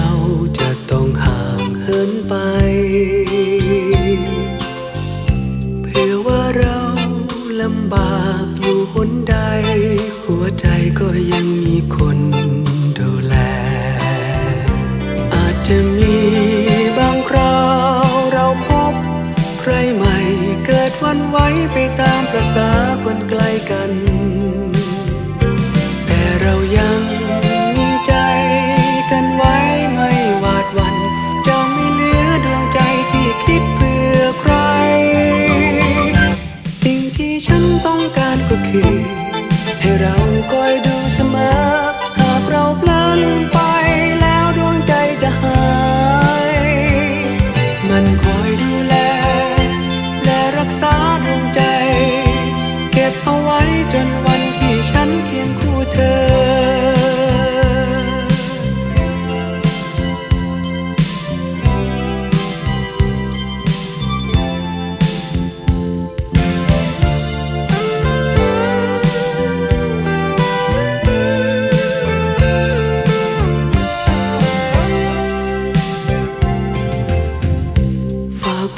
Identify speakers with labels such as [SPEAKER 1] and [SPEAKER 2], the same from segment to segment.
[SPEAKER 1] เราจะต้องห่างเหินไป side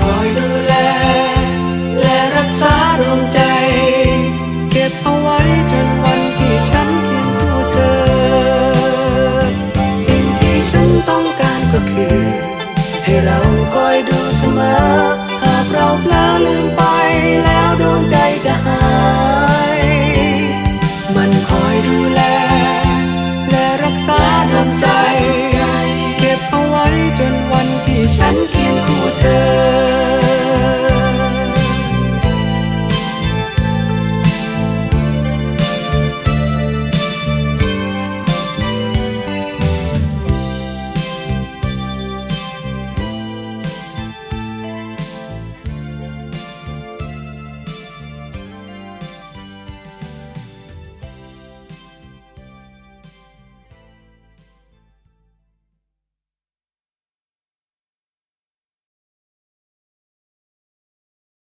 [SPEAKER 1] คอยดูแล และรักษาดวงใจ เก็บเอาไว้จนวันที่ฉันเคียงคู่เธอ สิ่งที่ฉันต้องการก็คือ ให้เราคอยดูเสมอ หากเราเผลอลืมไปแล้วดวงใจจะหาย